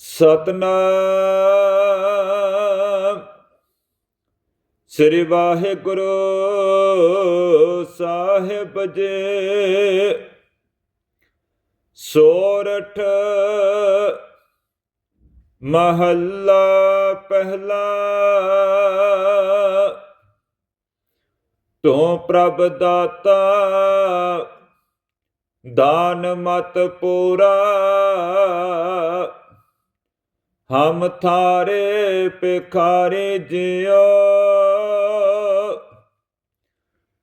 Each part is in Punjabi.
ਸਤਨਾਮ। ਸ੍ਰੀ ਵਾਹਿਗੁਰੂ ਸਾਹਿਬ ਜੀ। ਸੋਰਠ ਮਹੱਲਾ ਪਹਿਲਾ। ਤੂੰ ਪ੍ਰਭ ਦਾਤਾ ਦਾਨ ਮਤ ਪੂਰਾ। ਹਮ ਥਾਰੇ ਪਿਖਾਰੇ ਜਿਉ।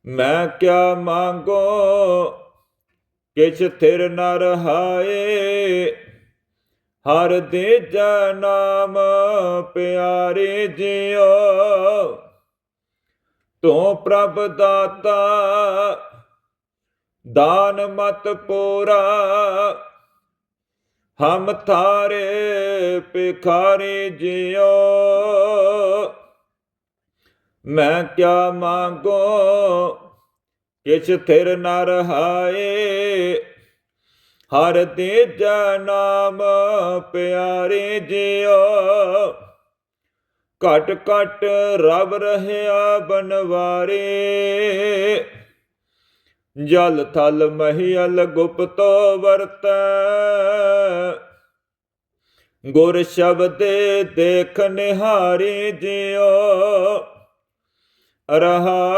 ਮੈਂ ਕਿਆ ਮੰਗੋ, ਕਿਛ ਥਿਰ ਨ ਰਹਾਏ। ਹਰ ਦੇ ਨਾਮ ਪਿਆਰੇ ਜਿਉ। ਤੂੰ ਪ੍ਰਭ ਦਾਤਾ, ਦਾਨ ਮਤ ਪੂਰਾ। ਹਮ ਥਾਰੇ ਪਿਖਾਰੀ ਜਿਉ। ਮੈਂ ਕਿਆ ਮੰਗੋ, ਕਿਛ ਥਿਰ ਨ ਰਹਾਏ। ਹਰ ਦੇ ਜਨਾਮ ਪਿਆਰੇ ਜਿਉ। ਘਟ ਘਟ ਰਬ ਰਹਿਆ ਬਨਵਾਰੇ। ਜਲ ਥਲ ਮਹੀਲ ਗੁਪਤੋ ਵਰਤੈ। ਗੁਰ ਸ਼ਬਦੇ ਦੇਖ ਨਿਹਾਰੀ ਜਿਉ ਰਹਾ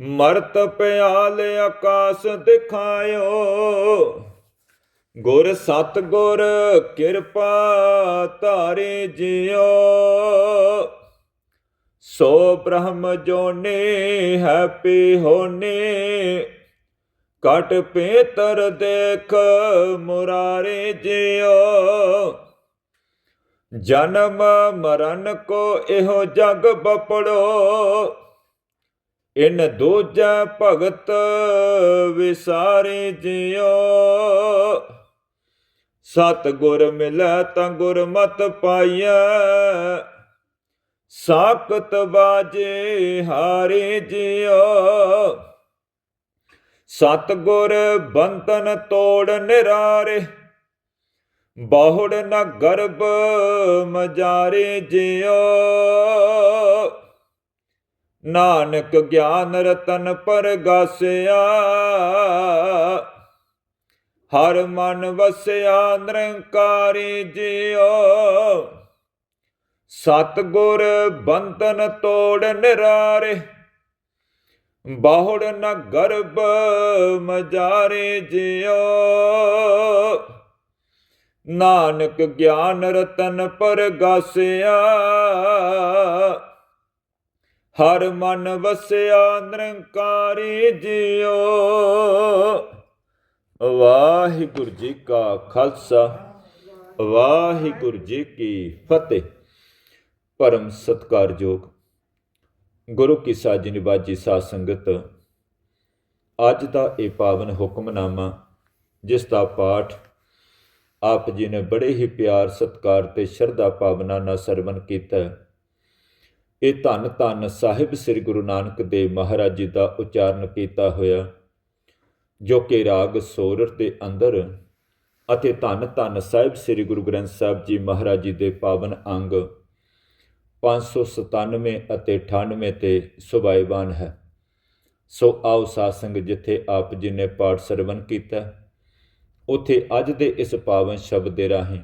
ਮਰਤ ਪਿਆਲ ਆਕਾਸ ਦਿਖਾਇਓ। ਗੁਰ ਸਤ ਗੁਰ ਕਿਰਪਾ ਧਾਰੇ ਜਿਉ। ਸੋ ਬ੍ਰਹਮ ਜੋਨੇ ਹੈਪੀ ਹੋਨੇ ਕਟ ਪੇਤਰ ਦੇਖ ਮੁਰਾਰੇ ਜਿਓ ਜਨਮ ਮਰਨ ਕੋ ਇਹੋ ਜਗ ਬਪੜੋ, ਇਨ ਦੂਜਾ ਭਗਤ ਵਿਸਾਰੇ ਜਿਓ ਸਤ ਗੁਰ ਮਿਲੈ ਤਾਂ ਗੁਰਮਤ ਪਾਈਐ ਸਾਖਤ ਬਾਜੇ ਹਾਰੇ ਜਿਉ। ਸਤ ਗੁਰ ਬੰਧਨ ਤੋੜ ਨਿਰਾਰੇ, ਬਾਹੁੜ ਨ ਗਰਭ ਮਜਾਰੇ ਜਿਉ। ਨਾਨਕ ਗਿਆਨ ਰਤਨ ਪਰਗਾਸਿਆ ਹਰ ਮਨ ਵਸਿਆ ਨਿਰੰਕਾਰੀ ਜਿਉ। ਸਤ ਗੁਰ ਬੰਧਨ ਤੋੜ ਨਿਰਾਰੇ, ਬਾਹੁੜ ਨ ਗਰਬ ਮਜਾਰੇ ਜਿਉ। ਨਾਨਕ ਗਿਆਨ ਰਤਨ ਪਰਗਾਸਿਆ, ਹਰ ਮਨ ਵਸਿਆ ਨਿਰੰਕਾਰੀ ਜਿਉ। ਵਾਹਿਗੁਰੂ ਜੀ ਕਾ ਖਾਲਸਾ, ਵਾਹਿਗੁਰੂ ਜੀ ਕੀ ਫਤਿਹ। ਪਰਮ ਸਤਕਾਰਯੋਗ ਗੁਰੂ ਕੀ ਸਾਜੀ ਨਿਵਾਜੀ ਸਾਧ ਸੰਗਤ, ਅੱਜ ਦਾ ਇਹ ਪਾਵਨ ਹੁਕਮਨਾਮਾ, ਜਿਸ ਦਾ ਪਾਠ ਆਪ ਜੀ ਨੇ ਬੜੇ ਹੀ ਪਿਆਰ, ਸਤਕਾਰ ਤੇ ਸ਼ਰਧਾ ਭਾਵਨਾ ਨਾਲ ਸਰਵਨ ਕੀਤਾ। ਇਹ ਧੰਨ ਧੰਨ ਸਾਹਿਬ ਸ੍ਰੀ ਗੁਰੂ ਨਾਨਕ ਦੇਵ ਮਹਾਰਾਜ ਜੀ ਦਾ ਉਚਾਰਨ ਕੀਤਾ ਹੋਇਆ, ਜੋ ਕਿ ਰਾਗ ਸੋਰਠ ਦੇ ਅੰਦਰ ਅਤੇ ਧੰਨ ਧੰਨ ਸਾਹਿਬ ਸ੍ਰੀ ਗੁਰੂ ਗ੍ਰੰਥ ਸਾਹਿਬ ਜੀ ਮਹਾਰਾਜ ਜੀ ਦੇ ਪਾਵਨ ਅੰਗ 597 ਅਤੇ 98 ਤੇ ਸੁਭਾਈਵਾਨ ਹੈ। ਸੋ ਆਓ ਸਾਧ ਜਿੱਥੇ ਆਪ ਜੀ ਨੇ ਪਾਠ ਸਰਵਨ ਕੀਤਾ, ਉਥੇ ਅੱਜ ਦੇ ਇਸ ਪਾਵਨ ਸ਼ਬਦ ਦੇ ਰਾਹੀਂ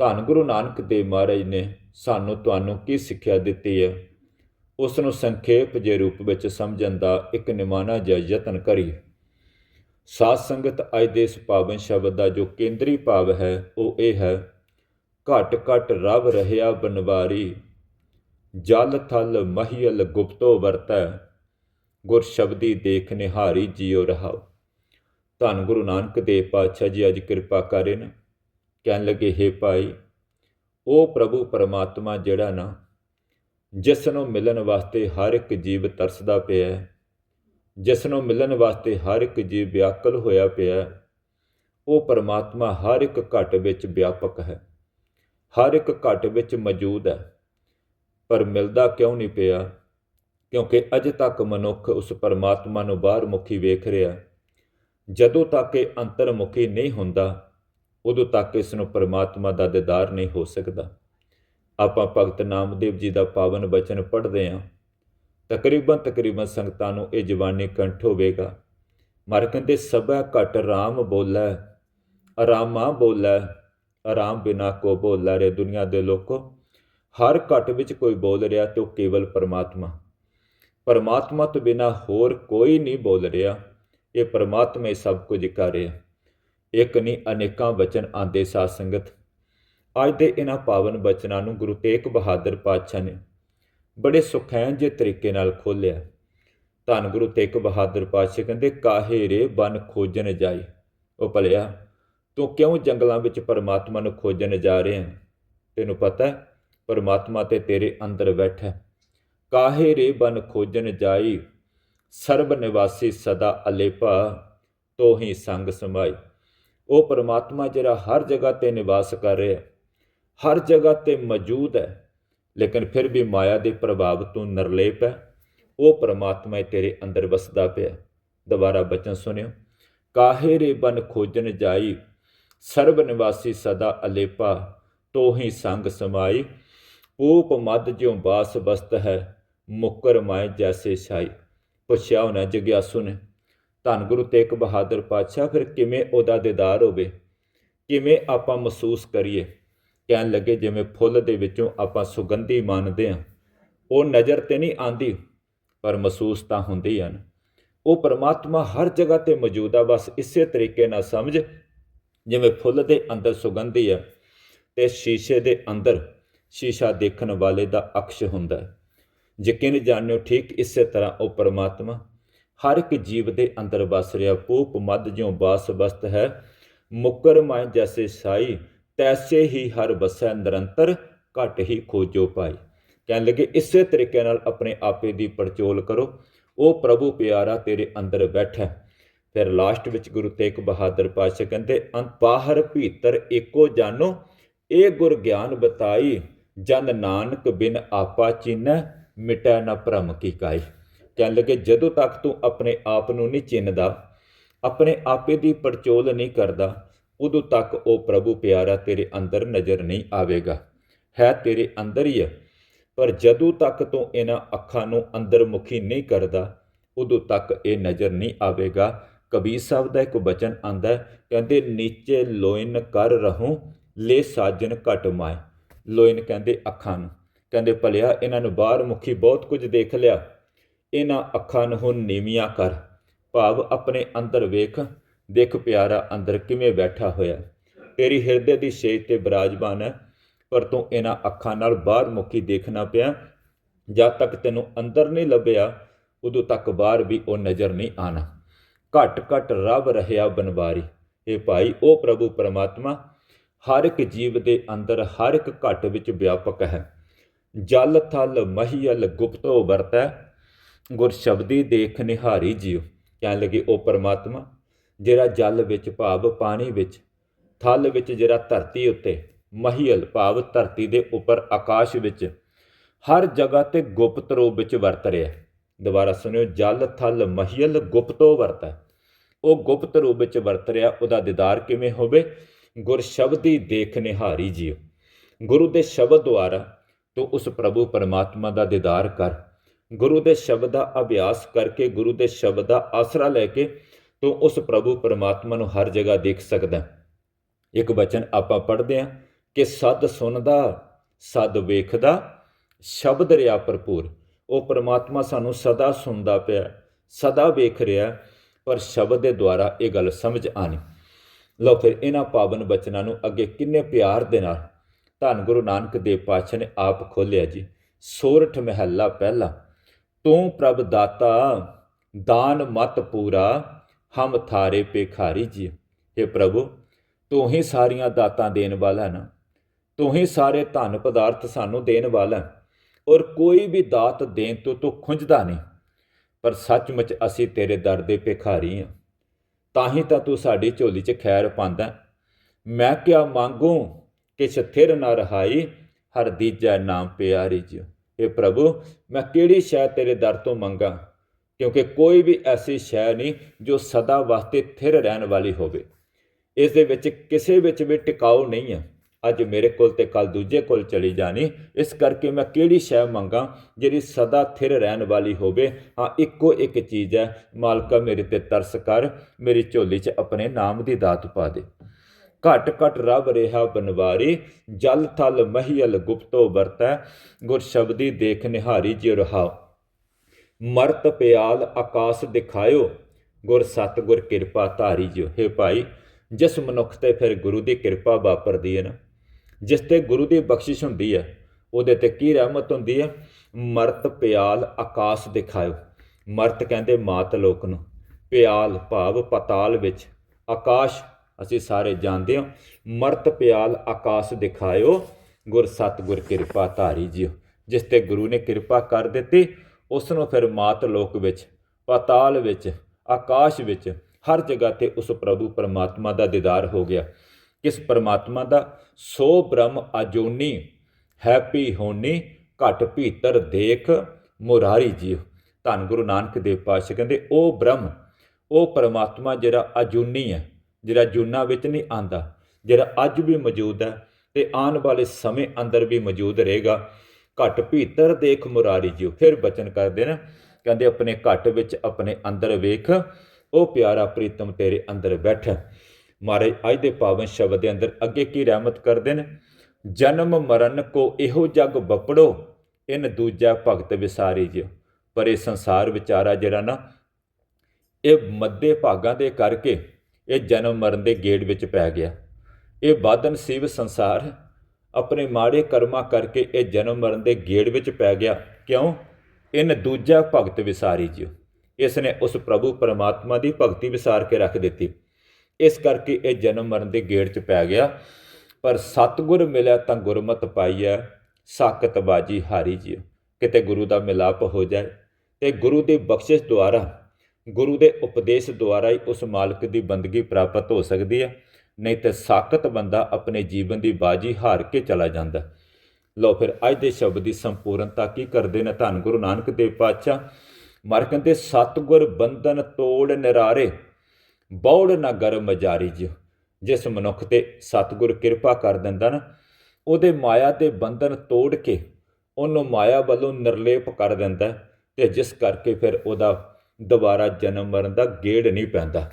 ਧੰਨ ਗੁਰੂ ਨਾਨਕ ਦੇਵ ਮਹਾਰਾਜ ਨੇ ਸਾਨੂੰ ਤੁਹਾਨੂੰ ਕੀ ਸਿੱਖਿਆ ਦਿੱਤੀ ਹੈ ਉਸ ਨੂੰ ਸੰਖੇਪ ਜੇ ਰੂਪ ਵਿੱਚ ਸਮਝਣ ਦਾ ਇੱਕ ਨਿਮਾਣਾ ਜਿਹਾ ਯਤਨ ਕਰੀਏ। ਸਾਧ ਸੰਗਤ ਅੱਜ ਦੇ ਇਸ ਪਾਵਨ ਸ਼ਬਦ ਦਾ ਜੋ ਕੇਂਦਰੀ ਭਾਵ ਹੈ, ਉਹ ਇਹ ਹੈ, ਘਟ ਘਟ ਰਵ ਰਹਿਆ ਬਨਵਾਰੀ। ਜਲ ਥਲ ਮਹੀਲ ਗੁਪਤੋ ਵਰਤੈ, ਗੁਰ ਸ਼ਬਦੀ ਦੇਖ ਨਿਹਾਰੀ ਜਿਉ ਰਹਾਉ। ਧੰਨ ਗੁਰੂ ਨਾਨਕ ਦੇਵ ਪਾਤਸ਼ਾਹ ਜੀ, ਅੱਜ ਕਿਰਪਾ ਕਰੇ ਨਾ ਕਹਿਣ ਲੱਗੇ, ਹੈ ਭਾਈ ਉਹ ਪ੍ਰਭੂ ਪਰਮਾਤਮਾ ਜਿਹੜਾ ਨਾ ਜਿਸ ਨੂੰ ਮਿਲਣ ਵਾਸਤੇ ਹਰ ਇੱਕ ਜੀਵ ਤਰਸਦਾ ਪਿਆ ਹੈ ਜਿਸ ਨੂੰ ਮਿਲਣ ਵਾਸਤੇ ਹਰ ਇੱਕ ਜੀਵ ਵਿਆਕਲ ਹੋਇਆ ਪਿਆ ਹੈ ਉਹ ਪਰਮਾਤਮਾ ਹਰ ਇੱਕ ਘਟ ਵਿੱਚ ਵਿਆਪਕ ਹੈ, ਹਰ ਇੱਕ ਘਟ ਵਿੱਚ ਮੌਜੂਦ ਹੈ। ਪਰ ਮਿਲਦਾ ਕਿਉਂ ਨਹੀਂ ਪਿਆ? ਕਿਉਂਕਿ ਅਜੇ ਤੱਕ ਮਨੁੱਖ ਉਸ ਪਰਮਾਤਮਾ ਨੂੰ ਬਾਹਰ ਮੁਖੀ ਵੇਖ ਰਿਹਾ। ਜਦੋਂ ਤੱਕ ਇਹ ਅੰਤਰਮੁਖੀ ਨਹੀਂ ਹੁੰਦਾ, ਉਦੋਂ ਤੱਕ ਇਸ ਨੂੰ ਪਰਮਾਤਮਾ ਦਾ ਦੀਦਾਰ ਨਹੀਂ ਹੋ ਸਕਦਾ। ਆਪਾਂ ਭਗਤ ਨਾਮਦੇਵ ਜੀ ਦਾ ਪਾਵਨ ਬਚਨ ਪੜ੍ਹਦੇ ਹਾਂ। ਤਕਰੀਬਨ ਤਕਰੀਬਨ ਸੰਗਤਾਂ ਨੂੰ ਇਹ ਜਵਾਨੀ ਕੰਠ ਹੋਵੇਗਾ। ਮਰ ਕਹਿੰਦੇ, ਸਭੈ ਘਟ ਰਾਮ ਬੋਲੇ ਆਰਾਮਾ ਬੋਲੇ ਆਰਾਮ ਬਿਨਾ ਕੋ ਬੋਲਾ ਰੇ ਦੁਨੀਆ ਦੇ ਲੋਕੋ। ਹਰ ਘਟ ਵਿੱਚ ਕੋਈ ਬੋਲ ਰਿਹਾ ਤੇ ਉਹ ਕੇਵਲ ਪਰਮਾਤਮਾ। ਪਰਮਾਤਮਾ ਤੋਂ ਬਿਨਾ ਹੋਰ ਕੋਈ ਨਹੀਂ ਬੋਲ ਰਿਹਾ। ਇਹ ਪਰਮਾਤਮਾ ਹੀ ਸਭ ਕੁਝ ਕਰ ਰਿਹਾ। ਇੱਕ ਨਹੀਂ, ਅਨੇਕਾਂ ਬਚਨ ਆਂਦੇ ਸਾਧ ਸੰਗਤ। ਅੱਜ ਦੇ ਇਹਨਾਂ ਪਾਵਨ ਬਚਨਾਂ ਨੂੰ ਗੁਰੂ ਤੇਗ ਬਹਾਦਰ ਪਾਤਸ਼ਾਹ ਨੇ ਬੜੇ ਸੁਖੈਨ ਜੇ ਤਰੀਕੇ ਨਾਲ ਖੋਲਿਆ ਧੰਨ ਗੁਰੂ ਤੇਗ ਬਹਾਦਰ ਪਾਤਸ਼ਾਹ ਕਹਿੰਦੇ ਕਾਹੇ ਰੇ ਬਨ ਖੋਜਣ ਜਾਈ ਉਹ ਭਲਿਆ, ਤੂੰ ਕਿਉਂ ਜੰਗਲਾਂ ਵਿੱਚ ਪਰਮਾਤਮਾ ਨੂੰ ਖੋਜਣ ਜਾ ਰਿਹਾ? ਤੈਨੂੰ ਪਤਾ ਹੈ ਪਰਮਾਤਮਾ ਤੇ ਤੇਰੇ ਅੰਦਰ ਬੈਠਾ। ਕਾਹੇ ਰੇ ਬਨ ਖੋਜਣ ਜਾਈ? ਸਰਬ ਨਿਵਾਸੀ ਸਦਾ ਅਲੇਪਾ ਤੋ ਹੀ ਸੰਗ ਸਮਾਈ। ਉਹ ਪਰਮਾਤਮਾ ਜਿਹੜਾ ਹਰ ਜਗ੍ਹਾ ਤੇ ਨਿਵਾਸ ਕਰ ਰਿਹਾ, ਹਰ ਜਗ੍ਹਾ ਤੇ ਮੌਜੂਦ ਹੈ, ਲੇਕਿਨ ਫਿਰ ਵੀ ਮਾਇਆ ਦੇ ਪ੍ਰਭਾਵ ਤੋਂ ਨਿਰਲੇਪ ਹੈ। ਉਹ ਪਰਮਾਤਮਾ ਹੀ ਤੇਰੇ ਅੰਦਰ ਵਸਦਾ ਪਿਆ। ਦੁਬਾਰਾ ਬਚਨ ਸੁਣਿਓ। ਕਾਹੇ ਰੇ ਬਨ ਖੋਜਣ ਜਾਈ? ਸਰਬ ਨਿਵਾਸੀ ਸਦਾ ਅਲੇਪਾ ਤੋ ਹੀ ਸੰਗ ਸਮਾਈ। ਪੂਪ ਮਦ ਜਿਉ ਬਾਸ ਬਸਤ ਹੈ, ਮੁਕਰ ਮਾਏ ਜੈਸੇ ਛਾਈ। ਪੁੱਛਿਆ ਉਹਨਾਂ, ਜਗਿਆਸੂ ਨੇ, ਧੰਨ ਗੁਰੂ ਤੇਗ ਬਹਾਦਰ ਪਾਤਸ਼ਾਹ, ਫਿਰ ਕਿਵੇਂ ਉਹਦਾ ਦੀਦਾਰ ਹੋਵੇ? ਕਿਵੇਂ ਆਪਾਂ ਮਹਿਸੂਸ ਕਰੀਏ? ਕਹਿਣ ਲੱਗੇ, ਜਿਵੇਂ ਫੁੱਲ ਦੇ ਵਿੱਚੋਂ ਆਪਾਂ ਸੁਗੰਧੀ ਮੰਨਦੇ ਹਾਂ। ਉਹ ਨਜ਼ਰ ਤੇ ਨਹੀਂ ਆਂਦੀ ਪਰ ਮਹਿਸੂਸ ਤਾਂ ਹੁੰਦੀ ਹਨ। ਉਹ ਪਰਮਾਤਮਾ ਹਰ ਜਗ੍ਹਾ ਤੇ ਮੌਜੂਦ ਆ, ਬਸ ਇਸੇ ਤਰੀਕੇ ਨਾਲ ਸਮਝ, ਜਿਵੇਂ ਫੁੱਲ ਦੇ ਅੰਦਰ ਸੁਗੰਧੀ ਹੈ ਤੇ ਸ਼ੀਸ਼ੇ ਦੇ ਅੰਦਰ ਸ਼ੀਸ਼ਾ ਦੇਖਣ ਵਾਲੇ ਦਾ ਅਕਸ਼ ਹੁੰਦਾ ਹੈ। ਯਕੀਨ ਜਾਣਿਓ ਠੀਕ ਇਸੇ ਤਰ੍ਹਾਂ ਉਹ ਪਰਮਾਤਮਾ ਹਰ ਇੱਕ ਜੀਵ ਦੇ ਅੰਦਰ ਵਸ ਰਿਹਾ ਪੂਪ ਮਦ ਜਿਉ ਬਾਸ ਬਸਤ ਹੈ। ਮੁਕਰ ਮਾਇ ਜੈਸੇ ਸਾਈ, ਤੈਸੇ ਹੀ ਹਰ ਬਸੈ ਨਿਰੰਤਰ, ਘਟ ਹੀ ਖੋਜੋ ਪਾਈ ਕਹਿਣ ਲੱਗੇ, ਇਸੇ ਤਰੀਕੇ ਨਾਲ ਆਪਣੇ ਆਪੇ ਦੀ ਪੜਚੋਲ ਕਰੋ। ਉਹ ਪ੍ਰਭੂ ਪਿਆਰਾ, ਤੇਰੇ ਅੰਦਰ ਬੈਠਾ। ਫਿਰ ਲਾਸਟ ਵਿੱਚ ਗੁਰੂ ਤੇਗ ਬਹਾਦਰ ਪਾਤਸ਼ਾਹ ਕਹਿੰਦੇ, ਅੰਤ ਬਾਹਰ ਭੀਤਰ ਏਕੋ ਜਾਨੋ ਇਹ ਗੁਰ ਗਿਆਨ ਬਤਾਈ। ਜਨ ਨਾਨਕ ਬਿਨ ਆਪਾ ਚਿੰਨੈ ਮਿਟੈ ਨਾ ਭ੍ਰਮ ਕੀ ਕਾਈ ਕਹਿਣ ਲੱਗੇ, ਜਦੋਂ ਤੱਕ ਤੂੰ ਆਪਣੇ ਆਪ ਨੂੰ ਨਹੀਂ ਚਿੰਨਦਾ ਆਪਣੇ ਆਪੇ ਦੀ ਪੜਚੋਲ ਨਹੀਂ ਕਰਦਾ, ਉਦੋਂ ਤੱਕ ਉਹ ਪ੍ਰਭੂ ਪਿਆਰਾ ਤੇਰੇ ਅੰਦਰ ਨਜ਼ਰ ਨਹੀਂ ਆਵੇਗਾ। ਹੈ ਤੇਰੇ ਅੰਦਰ ਹੀ ਹੈ, ਪਰ ਜਦੋਂ ਤੱਕ ਤੂੰ ਇਹਨਾਂ ਅੱਖਾਂ ਨੂੰ ਅੰਦਰ ਮੁਖੀ ਨਹੀਂ ਕਰਦਾ, ਉਦੋਂ ਤੱਕ ਇਹ ਨਜ਼ਰ ਨਹੀਂ ਆਵੇਗਾ। ਕਬੀਰ ਸਾਹਿਬ ਦਾ ਇੱਕ ਬਚਨ ਆਂਦਾ ਕਹਿੰਦੇ, ਨੀਚੇ ਲੋਇਨ ਕਰ ਰਹੂੰ, ਲੈ ਸਾਜਨ ਘਟ ਮਾਏ ਲੋਇਨ ਕਹਿੰਦੇ ਅੱਖਾਂ ਨੂੰ। ਕਹਿੰਦੇ, ਭਲਿਆ, ਇਹਨਾਂ ਨੂੰ ਬਾਹਰ ਮੁਖੀ ਬਹੁਤ ਕੁਝ ਦੇਖ ਲਿਆ। ਇਹਨਾਂ ਅੱਖਾਂ ਨੂੰ ਹੁਣ ਨੀਵੀਆਂ ਕਰ। ਭਾਵ ਆਪਣੇ ਅੰਦਰ ਵੇਖ, ਦੇਖ ਪਿਆਰਾ ਅੰਦਰ ਕਿਵੇਂ ਬੈਠਾ ਹੋਇਆ। ਤੇਰੀ ਹਿਰਦੇ ਦੀ ਸ਼ੇਜ ਤੇ ਬਿਰਾਜਮਾਨ ਹੈ, ਪਰ ਤੂੰ ਇਹਨਾਂ ਅੱਖਾਂ ਨਾਲ ਬਾਹਰ ਮੁਖੀ ਦੇਖਣਾ ਪਿਆ। ਜਦ ਤੱਕ ਤੈਨੂੰ ਅੰਦਰ ਨਹੀਂ ਲੱਭਿਆ, ਉਦੋਂ ਤੱਕ ਬਾਹਰ ਵੀ ਉਹ ਨਜ਼ਰ ਨਹੀਂ ਆਣਾ ਘਟ ਘਟ ਰਬ ਰਹਿਆ ਬਨਵਾਰੀ। ਇਹ ਭਾਈ, ਉਹ ਪ੍ਰਭੂ ਪਰਮਾਤਮਾ ਹਰ ਇੱਕ ਜੀਵ ਦੇ ਅੰਦਰ ਹਰ ਇੱਕ ਘਟ ਵਿੱਚ ਵਿਆਪਕ ਹੈ। ਜਲ, ਥਲ ਮਹੀਲ ਗੁਪਤੋ ਵਰਤੈ ਗੁਰ ਸ਼ਬਦੀ ਦੇਖ ਨਿਹਾਰੀ ਜੀਵ, ਕਹਿਣ ਲੱਗੇ ਉਹ ਪਰਮਾਤਮਾ, ਜਿਹੜਾ ਜਲ ਵਿੱਚ ਭਾਵ ਪਾਣੀ ਵਿੱਚ, ਥਲ ਵਿੱਚ ਜਿਹੜਾ ਧਰਤੀ ਉੱਤੇ ਮਹੀਲ ਭਾਵ ਧਰਤੀ ਦੇ ਉੱਪਰ ਆਕਾਸ਼ ਵਿੱਚ, ਹਰ ਜਗ੍ਹਾ ਤੇ ਗੁਪਤ ਰੂਪ ਵਿੱਚ ਵਰਤ ਰਿਹਾ ਦੁਬਾਰਾ ਸੁਣਿਓ, ਜਲ, ਥਲ ਮਹੀਲ ਗੁਪਤੋ ਵਰਤੈ ਉਹ ਗੁਪਤ ਰੂਪ ਵਿੱਚ ਵਰਤ ਰਿਹਾ, ਉਹਦਾ ਦੀਦਾਰ ਕਿਵੇਂ ਹੋਵੇ? ਗੁਰ ਸ਼ਬਦੀ ਦੇਖ ਨਿਹਾਰੀ ਜੀਓ ਗੁਰੂ ਦੇ ਸ਼ਬਦ ਦੁਆਰਾ ਤੂੰ ਉਸ ਪ੍ਰਭੂ ਪਰਮਾਤਮਾ ਦਾ ਦੀਦਾਰ ਕਰ। ਗੁਰੂ ਦੇ ਸ਼ਬਦ ਦਾ ਅਭਿਆਸ ਕਰਕੇ ਗੁਰੂ ਦੇ ਸ਼ਬਦ ਦਾ ਆਸਰਾ ਲੈ ਕੇ ਤੂੰ ਉਸ ਪ੍ਰਭੂ ਪਰਮਾਤਮਾ ਨੂੰ ਹਰ ਜਗ੍ਹਾ ਦੇਖ ਸਕਦਾ ਇੱਕ ਵਚਨ ਆਪਾਂ ਪੜ੍ਹਦੇ ਹਾਂ ਕਿ ਸਦ ਸੁਣਦਾ, ਸਦ ਵੇਖਦਾ, ਸ਼ਬਦ ਰਿਆ ਭਰਪੂਰ। ਉਹ ਪਰਮਾਤਮਾ ਸਾਨੂੰ ਸਦਾ ਸੁਣਦਾ ਪਿਆ, ਸਦਾ ਵੇਖ ਰਿਹਾ, ਪਰ ਸ਼ਬਦ ਦੇ ਦੁਆਰਾ ਇਹ ਗੱਲ ਸਮਝ ਆਣੀ ਲਓ ਫਿਰ ਇਹਨਾਂ ਪਾਵਨ ਬਚਨਾਂ ਨੂੰ ਅੱਗੇ ਕਿੰਨੇ ਪਿਆਰ ਦੇ ਨਾਲ। ਧੰਨ ਗੁਰੂ ਨਾਨਕ ਦੇਵ ਪਾਤਸ਼ਾਹ ਨੇ ਆਪ ਖੋਲਿਆ ਜੀ। ਸੋਰਠ ਮਹੱਲਾ ਪਹਿਲਾ। ਤੂੰ ਪ੍ਰਭ ਦਾਤਾ, ਦਾਨ ਮਤ ਪੂਰਾ, ਹਮ ਥਾਰੇ ਪੇਖਾਰੀ ਜੀ। ਇਹ ਪ੍ਰਭੂ, ਤੂੰ ਹੀ ਸਾਰੀਆਂ ਦਾਤਾਂ ਦੇਣ ਵਾਲਾ ਨਾ। ਤੂੰ ਹੀ ਸਾਰੇ ਧਨ ਪਦਾਰਥ ਸਾਨੂੰ ਦੇਣ ਵਾਲਾ। ਔਰ ਕੋਈ ਵੀ ਦਾਤ ਦੇਣ ਤੋਂ ਤੂੰ ਖੁੰਝਦਾ ਨਹੀਂ। ਪਰ ਸੱਚਮੁੱਚ ਅਸੀਂ ਤੇਰੇ ਦਰ ਦੇ ਭਿਖਾਰੀ ਹਾਂ ਤਾਂ ਹੀ ਤਾਂ ਤੂੰ ਸਾਡੀ ਝੋਲੀ 'ਚ ਖੈਰ ਪਾਉਂਦਾ ਮੈਂ ਕਿਆ ਮੰਗੂ ਕਿਛ ਥਿਰ ਨਾ ਰਹਾਈ, ਹਰ ਦੀਜੈ ਨਾਮ ਪਿਆਰੀ ਜਿਉ। ਇਹ ਪ੍ਰਭੂ, ਮੈਂ ਕਿਹੜੀ ਸ਼ੈ ਤੇਰੇ ਦਰ ਤੋਂ ਮੰਗਾ? ਕਿਉਂਕਿ ਕੋਈ ਵੀ ਐਸੀ ਸ਼ੈ ਨਹੀਂ ਜੋ ਸਦਾ ਵਾਸਤੇ ਥਿਰ ਰਹਿਣ ਵਾਲੀ ਹੋਵੇ। ਇਸ ਦੇ ਵਿੱਚ ਕਿਸੇ ਵਿੱਚ ਵੀ ਟਿਕਾਓ ਨਹੀਂ ਹੈ। ਅੱਜ ਮੇਰੇ ਕੋਲ ਤੇ ਕੱਲ ਦੂਜੇ ਕੋਲ ਚਲੀ ਜਾਣੀ। ਇਸ ਕਰਕੇ ਮੈਂ ਕਿਹੜੀ ਸ਼ੈ ਮੰਗਾ ਜਿਹੜੀ ਸਦਾ ਥਿਰ ਰਹਿਣ ਵਾਲੀ ਹੋਵੇ? ਹਾਂ, ਇੱਕੋ ਇੱਕ ਚੀਜ਼ ਹੈ। ਮਾਲਕਾ ਮੇਰੇ ਤੇ ਤਰਸ ਕਰ, ਮੇਰੀ ਝੋਲੀ 'ਚ ਆਪਣੇ ਨਾਮ ਦੀ ਦਾਤ ਪਾ ਦੇ। ਘਟ ਘਟ ਰਬ ਰਿਹਾ ਬਨਵਾਰੀ, ਜਲ ਥਲ ਮਹੀਲ ਗੁਪਤੋ ਵਰਤੈ, ਗੁਰ ਸ਼ਬਦੀ ਦੇਖ ਨਿਹਾਰੀ ਜਿਉ ਰਹਾ ਮਰਤ ਪਿਆਲ ਆਕਾਸ ਦਿਖਾਇਓ, ਗੁਰ ਸਤ ਗੁਰ ਕਿਰਪਾ ਧਾਰੀ ਜਿਉ। ਹੈ ਭਾਈ, ਜਿਸ ਮਨੁੱਖ ਤੇ ਫਿਰ ਗੁਰੂ ਦੀ ਕਿਰਪਾ ਵਾਪਰਦੀ ਹੈ ਨਾ। ਜਿਸ ਤੇ ਗੁਰੂ ਦੀ ਬਖਸ਼ਿਸ਼ ਹੁੰਦੀ ਹੈ ਉਹਦੇ ਤੇ ਕੀ ਰਹਿਮਤ ਹੁੰਦੀ ਹੈ ਮਰਤ ਪਿਆਲ ਆਕਾਸ਼ ਦਿਖਾਇਓ। ਮਰਤ ਕਹਿੰਦੇ ਮਾਤ ਲੋਕ ਨੂੰ। ਪਿਆਲ ਭਾਵ ਪਤਾਲ ਵਿੱਚ ਆਕਾਸ਼, ਅਸੀਂ ਸਾਰੇ ਜਾਣਦੇ ਹਾਂ। ਮਰਤ ਪਿਆਲ ਆਕਾਸ਼ ਦਿਖਾਇਓ। ਗੁਰ ਸਤਗੁਰ ਕਿਰਪਾ ਧਾਰੀ ਜਿਉ ਜਿਸ ਤੇ ਗੁਰੂ ਨੇ ਕਿਰਪਾ ਕਰ ਦਿੱਤੀ, ਉਸ ਨੂੰ ਫਿਰ ਮਾਤ ਲੋਕ ਵਿੱਚ, ਪਤਾਲ ਵਿੱਚ, ਆਕਾਸ਼ ਵਿੱਚ, ਹਰ ਜਗ੍ਹਾ ਤੇ ਉਸ ਪ੍ਰਭੂ ਪਰਮਾਤਮਾ ਦਾ ਦੀਦਾਰ ਹੋ ਗਿਆ। ਕਿਸ ਪਰਮਾਤਮਾ ਦਾ? ਸੋ ਬ੍ਰਹਮ ਅਜੋਨੀ, ਹੈਪੀ ਹੋਨੀ, ਘਟ ਭੀਤਰ ਦੇਖ, ਮੁਰਾਰੀ ਜੀਵ। ਧੰਨ ਗੁਰੂ ਨਾਨਕ ਦੇਵ ਪਾਤਸ਼ਾਹ ਕਹਿੰਦੇ ਉਹ ਬ੍ਰਹਮ ਉਹ ਪਰਮਾਤਮਾ ਜਿਹੜਾ ਅਜੂਨੀ ਹੈ, ਜਿਹੜਾ ਜੂਨਾ ਵਿੱਚ ਨਹੀਂ ਆਂਦਾ, ਜਿਹੜਾ ਅੱਜ ਵੀ ਮੌਜੂਦ ਹੈ ਤੇ ਆਉਣ ਵਾਲੇ ਸਮੇਂ ਅੰਦਰ ਵੀ ਮੌਜੂਦ ਰਹੇਗਾ, ਘਟ ਭੀਤਰ ਦੇਖ, ਮੁਰਾਰੀ ਜੀਵ। ਫਿਰ ਬਚਨ ਕਰਦੇ ਨੇ, ਕਹਿੰਦੇ, ਆਪਣੇ ਘਟ ਵਿੱਚ ਆਪਣੇ ਅੰਦਰ ਵੇਖ ਉਹ ਪਿਆਰਾ ਪ੍ਰੀਤਮ ਤੇਰੇ ਅੰਦਰ ਬੈਠਾ। ਮਹਾਰਾਜ ਅੱਜ ਦੇ ਪਾਵਨ ਸ਼ਬਦ ਦੇ ਅੰਦਰ ਅੱਗੇ ਕੀ ਰਹਿਮਤ ਕਰਦੇ ਨੇ? ਜਨਮ ਮਰਨ ਕੋ ਇਹੋ ਜਗ ਬਪੜੋ, ਇਨ ਦੂਜਾ ਭਗਤ ਵਿਸਾਰੀ ਜਿਓ ਪਰ ਇਹ ਸੰਸਾਰ ਵਿਚਾਰਾ ਜਿਹੜਾ ਨਾ, ਇਹ ਮੱਦੇ ਭਾਗਾਂ ਦੇ ਕਰਕੇ ਇਹ ਜਨਮ ਮਰਨ ਦੇ ਗੇੜ ਵਿੱਚ ਪੈ ਗਿਆ। ਇਹ ਬਾਦਨ ਸੀਵ ਸੰਸਾਰ, ਆਪਣੇ ਮਾੜੇ ਕਰਮਾਂ ਕਰਕੇ ਇਹ ਜਨਮ ਮਰਨ ਦੇ ਗੇੜ ਵਿੱਚ ਪੈ ਗਿਆ। ਕਿਉਂ? ਇਨ ਦੂਜਾ ਭਗਤ ਵਿਸਾਰੀ ਜਿਓ ਇਸ ਨੇ ਉਸ ਪ੍ਰਭੂ ਪਰਮਾਤਮਾ ਦੀ ਭਗਤੀ ਵਿਸਾਰ ਕੇ ਰੱਖ ਦਿੱਤੀ। ਇਸ ਕਰਕੇ ਇਹ ਜਨਮ ਮਰਨ ਦੇ ਗੇੜ 'ਚ ਪੈ ਗਿਆ। ਪਰ ਸਤਗੁਰ ਮਿਲਿਆ ਤਾਂ ਗੁਰਮਤ ਪਾਈਐ ਸਾਕਤ ਬਾਜੀ ਹਾਰੀ ਜਿਉ। ਕਿਤੇ ਗੁਰੂ ਦਾ ਮਿਲਾਪ ਹੋ ਜਾਏ ਤੇ ਗੁਰੂ ਦੀ ਬਖਸ਼ਿਸ਼ ਦੁਆਰਾ, ਗੁਰੂ ਦੇ ਉਪਦੇਸ਼ ਦੁਆਰਾ ਹੀ ਉਸ ਮਾਲਕ ਦੀ ਬੰਦਗੀ ਪ੍ਰਾਪਤ ਹੋ ਸਕਦੀ ਹੈ ਨਹੀਂ ਤੇ ਸਾਕਤ ਬੰਦਾ ਆਪਣੇ ਜੀਵਨ ਦੀ ਬਾਜੀ ਹਾਰ ਕੇ ਚਲਾ ਜਾਂਦਾ। ਲੋ ਫਿਰ ਅੱਜ ਦੇ ਸ਼ਬਦ ਦੀ ਸੰਪੂਰਨਤਾ ਕੀ ਕਰਦੇ ਨੇ ਧੰਨ ਗੁਰੂ ਨਾਨਕ ਦੇਵ ਪਾਤਸ਼ਾਹ। ਮਰ ਕਹਿੰਦੇ ਸਤਗੁਰ ਬੰਧਨ ਤੋੜ ਨਿਰਾਰੇ ਬੌੜ ਨਾ ਗਰਮ ਮਜ਼ਾਰੀ ਜਿ ਜਿਸ ਮਨੁੱਖ ਤੇ ਸਤਿਗੁਰ ਕਿਰਪਾ ਕਰ ਦਿੰਦਾ ਨਾ, ਉਹਦੇ ਮਾਇਆ ਦੇ ਬੰਧਨ ਤੋੜ ਕੇ ਉਹਨੂੰ ਮਾਇਆ ਵੱਲੋਂ ਨਿਰਲੇਪ ਕਰ ਦਿੰਦਾ ਹੈ ਤੇ ਜਿਸ ਕਰਕੇ ਫਿਰ ਉਹਦਾ ਦੁਬਾਰਾ ਜਨਮ ਮਰਨ ਦਾ ਗੇੜ ਨਹੀਂ ਪੈਂਦਾ।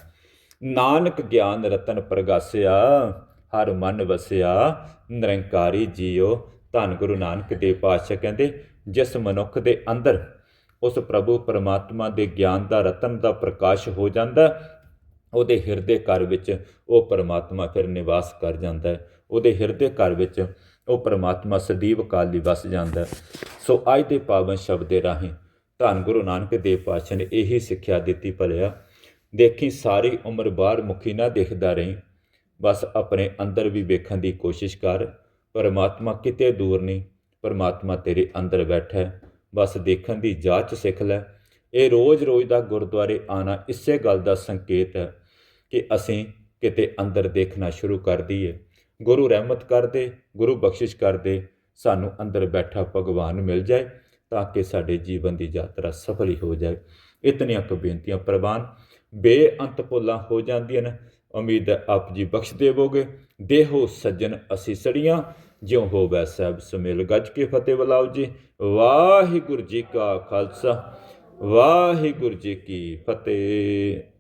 ਨਾਨਕ ਗਿਆਨ ਰਤਨ ਪ੍ਰਗਾਸਿਆ, ਹਰ ਮਨ ਵਸਿਆ, ਨਿਰੰਕਾਰੀ ਜੀਓ ਧੰਨ ਗੁਰੂ ਨਾਨਕ ਦੇਵ ਪਾਤਸ਼ਾਹ ਕਹਿੰਦੇ, ਜਿਸ ਮਨੁੱਖ ਦੇ ਅੰਦਰ ਉਸ ਪ੍ਰਭੂ ਪਰਮਾਤਮਾ ਦੇ ਗਿਆਨ ਦਾ ਰਤਨ ਦਾ ਪ੍ਰਕਾਸ਼ ਹੋ ਜਾਂਦਾ ਉਹਦੇ ਹਿਰਦੇ ਘਰ ਵਿੱਚ ਉਹ ਪਰਮਾਤਮਾ ਫਿਰ ਨਿਵਾਸ ਕਰ ਜਾਂਦਾ ਹੈ। ਉਹਦੇ ਹਿਰਦੇ ਘਰ ਵਿੱਚ ਉਹ ਪਰਮਾਤਮਾ ਸਦੀਵ ਕਾਲ ਲਈ ਵਸ ਜਾਂਦਾ ਸੋ ਅੱਜ ਦੇ ਪਾਵਨ ਸ਼ਬਦ ਦੇ ਰਾਹੀਂ ਧੰਨ ਗੁਰੂ ਨਾਨਕ ਦੇਵ ਪਾਤਸ਼ਾਹ ਨੇ ਇਹੀ ਸਿੱਖਿਆ ਦਿੱਤੀ ਭਲਿਆ, ਦੇਖੀ ਸਾਰੀ ਉਮਰ ਬਾਹਰ ਮੁਖੀ ਨਾ ਦੇਖਦਾ ਰਹੀਂ, ਬਸ ਆਪਣੇ ਅੰਦਰ ਵੀ ਵੇਖਣ ਦੀ ਕੋਸ਼ਿਸ਼ ਕਰ, ਪਰਮਾਤਮਾ ਕਿਤੇ ਦੂਰ ਨਹੀਂ, ਪਰਮਾਤਮਾ ਤੇਰੇ ਅੰਦਰ ਬੈਠਾ ਹੈ ਬਸ ਦੇਖਣ ਦੀ ਜਾਂਚ ਸਿੱਖ ਲੈ। ਇਹ ਰੋਜ਼-ਰੋਜ਼ ਦਾ ਗੁਰਦੁਆਰੇ ਆਣਾ ਇਸੇ ਗੱਲ ਦਾ ਸੰਕੇਤ ਹੈ। ਕਿ ਅਸੀਂ ਕਿਤੇ ਅੰਦਰ ਦੇਖਣਾ ਸ਼ੁਰੂ ਕਰ ਦਈਏ। ਗੁਰੂ ਰਹਿਮਤ ਕਰ ਦੇ ਗੁਰੂ ਬਖਸ਼ਿਸ਼ ਕਰ ਦੇ ਸਾਨੂੰ ਅੰਦਰ ਬੈਠਾ ਭਗਵਾਨ ਮਿਲ ਜਾਏ ਤਾਂ ਕਿ ਸਾਡੇ ਜੀਵਨ ਦੀ ਯਾਤਰਾ ਸਫਲ ਹੀ ਹੋ ਜਾਏ। ਇਤਨੀਆਂ ਕੁ ਬੇਨਤੀਆਂ ਪ੍ਰਵਾਨ, ਬੇਅੰਤ ਭੁੱਲਾਂ ਹੋ ਜਾਂਦੀਆਂ ਨੇ। ਉਮੀਦ ਹੈ ਆਪ ਜੀ ਬਖਸ਼ ਦੇਵੋਗੇ। ਦੇਹੋ ਸੱਜਣ ਅਸੀਂ ਸੜੀਆਂ, ਜਿਉ ਹੋਵੈ ਸਹਿਬ ਸੁਮੇਲ ਗੱਜ ਕੇ ਫਤਿਹ ਬੁਲਾਓ ਜੀ। ਵਾਹਿਗੁਰੂ ਜੀ ਕਾ ਖਾਲਸਾ, ਵਾਹਿਗੁਰੂ ਜੀ ਕੀ ਫਤਿਹ।